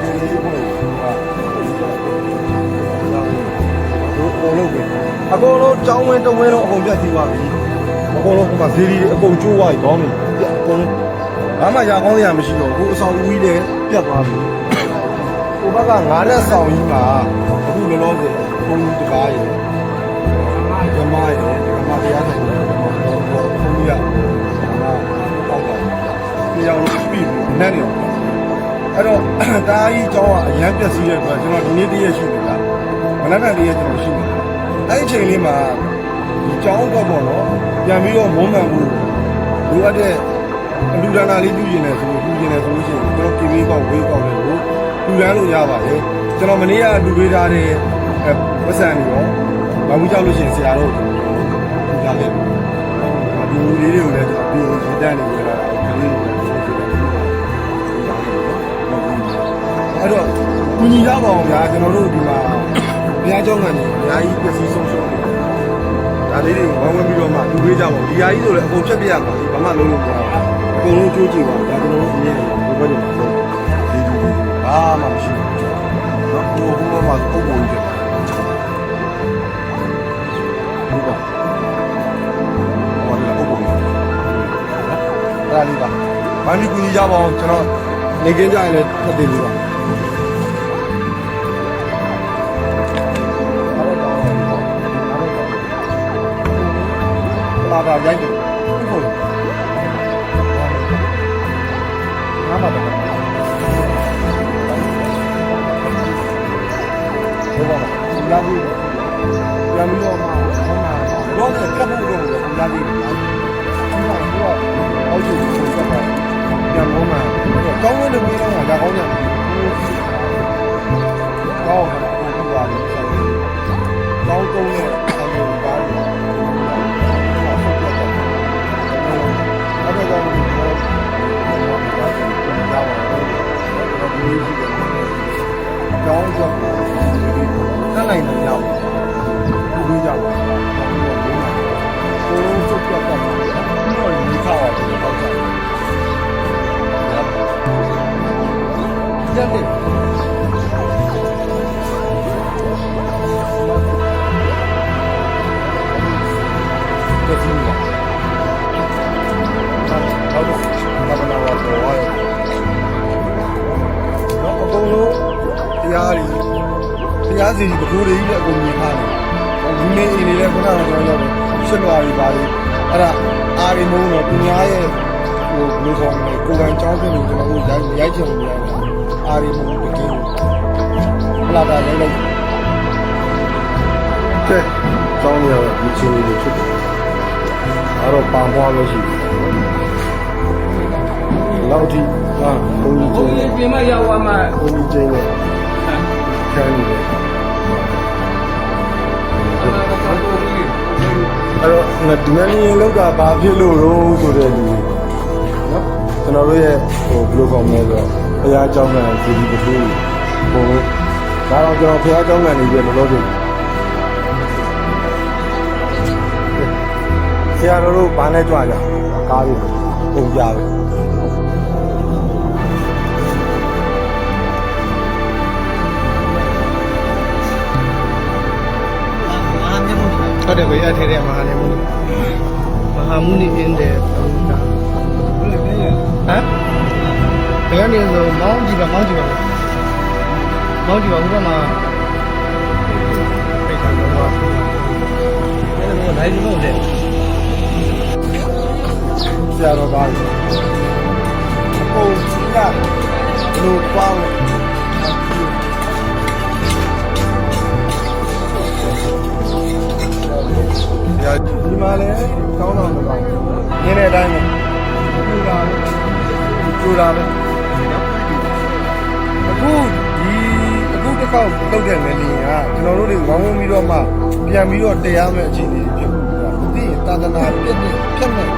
ကျေလေးဖို့ဟာတို့အကုန်လုံးပဲအကုန်လုံးကြောင်းဝင်းတဝင်းတော့အကုန်ပြတ်ပြီးသွားပြီအကုန်လုံးဟိုမှာဇေဒီတွေအကုန်ကျိုးသွားပြီခေါင်းတွေပြတ်အကုန်လုံးဘာမှရာကောင်းစရာမရှိတော့ဘူးအဆောင်ဦးကြီးလည်းပြတ်သွားပြီဟိုဘက်ကငါးရက်ဆောင်ကြီးမှာအခုလောလောဆယ်ဘုံကြီးတကားရေဓမ္မရေဓမ္မတရားဆိုင် တော့တားကြီးကျောင်းကအရန်ပြက်စီးတဲ့အတွက်ကျွန်တော်ဒီနေ့တည့်ရရှိနေတာမနက်ဖြန်တည့်ရကျွန်တော်ရှိနေတာအဲ့ဒီအချိန်လေးမှာဒီကျောင်းတော့ပေါ့နော်ပြန်ပြီးတော့မုန်းမှန်မှုလိုအပ်တဲ့အလူဒါနာလေးပြုရင်လည်းဆိုပြုရင်လည်းဆိုလို့ရှိရင်ကျွန်တော်ကိမေးကောက်ဝေးကောက်လေးကိုလူရန်လို့ရပါတယ်ကျွန်တော်မနေ့ကလူပေးထားတဲ့အဲဝက်ဆန်တွေရောဘာမှကြောက်လို့ရှိရင်ဆရာတို့လူသားလေးဒီလူလေးတွေကိုလည်းကျွန်တော်ပြီးရင်တန်းနေကြတာဒီလေးကိုလည်း အဲ့တော့ကုညီရပါအောင်ဗျာကျွန်တော်တို့ဒီမှာဘုရားကျောင်းကနေအများကြီးပျက်စီးဆုံးရှုံးနေတယ်ဒါလေးတွေကိုဝမ်းဝန်းပြီးတော့မှလူတွေးကြပါဒီဟာကြီးဆိုလည်းအကုန်ဖြတ်ပြရမှာဘာမှလုံးလို့မရဘူးအကုန်လုံးကြိုးကြည့်ပါဒါကျွန်တော်တို့အမြင်နဲ့ဘယ်ဘက်မှာဆုံးဒီဒီဒီဘာမှမရှိဘူးနော်ဘိုးဘိုးမှာပုံပုံကြီးတယ်ဘုရားဟောဒီပုံပုံကြီးအဲ့ဒါလေးပါဘာမှကုညီရပါအောင်ကျွန်တော် နေကင်းကြရင်လည်းထပ်တင်ပြီးပါလာတာရိုက်တယ်ဟုတ်နားမတော့ဘောပါလာဘူးပြန်ပြီးတော့မှဟောမှာတော့ကပ်ဖို့တော့လာပြီဒီမှာတော့ ကောင်းဝင်နေပြီးတော့လာကောင်းတယ်ကောင်းတယ်ကိုပြပါလိမ့်ဆိုင်ကောင်းကုန်းနဲ့ဆိုင်ကိုပါလို့အဲ့ဒါကြောင့်ဒီလိုမျိုးဘာသာပြန်ကြပါတော့ဒီလိုရှိတယ်။ကြောင်းကြောင်းတက်နိုင်တယ်ကြောင်းဒီလိုကြောင်းကိုယ်လုံးစုပ်ပြတ် တရားစီဒီပကိုးတွေကြီးလည်းအကုန်မြင်ထားတယ်ဒီနေ့အင်းလေးခုနကကျွန်တော်ပြောရှင်းသွားပြီပါလေအဲ့ဒါအာရီမုံတော့သူများရဲ့ဟိုဘယ်လိုခေါ်မလဲကိုယ်ပိုင်ကြောင်းပြလို့ကျွန်တော်တို့ရိုက်ရိုက်ချင်လို့ရတယ်အာရီမုံတကယ်ဟလာတာလည်းလည်းကဲကြောင်းရတော့ဒီချင်းလေးတွေဖြစ်တယ်အဲ့တော့ပန်ပွားလို့ရှိတယ်လောက်ထိဟာဘုံကြီးဘုကျန်းင်းကြီးပြင်မရောက်သွားမှဘုံကြီးကျင်းနဲ့ခံနေတယ် ဒီမနီလောက်ကဘာဖြစ်လို့ရောဆိုတဲ့လူနော်ကျွန်တော်တို့ရဲ့ဟိုဘယ်လိုကောင်းမလဲဆိုတော့ဘုရားကျောင်းကစီဒီပထူးဘုံဒါတော့ကျွန်တော်ဘုရားကျောင်းကနေပြီးတော့လို့ဆရာတော်တို့ဘာနဲ့ကြွကြကားပြီးပုံပြပဲ ဟုတ်တယ်ဗျာထဲထဲမဟာနေမှုမဟာမှုနေအင်းတဲ့ဟုတ်တာဟမ်ဘယ်ကနေဆိုမောင်းကြည့်ပါမောင်းကြည့်ပါမောင်းကြည့်ပါဘုရားမှာပိတ်ထားတော့ပါအဲ့ဒါကလိုက်လို့တဲ့ဆရာတော်ကားကြီးပုံစီကလူပေါ င်းရာဒီမှာလဲကောင်းတော့မကောင်းရင်းတဲ့အတိုင်းပဲကျူတာပဲကျူတာပဲအခုဒီအခုတစ်ခေါက်တုတ်တဲ့ငလျင်ကကျွန်တော်တို့တွေဝိုင်းဝန်းပြီးတော့မှပြန်ပြီးတော့တရားမဲ့အခြေအနေဖြစ်ဘူး။မသိရင်သာသနာပြည့်တဲ့ဖြတ်မဲ့ငလျင်များ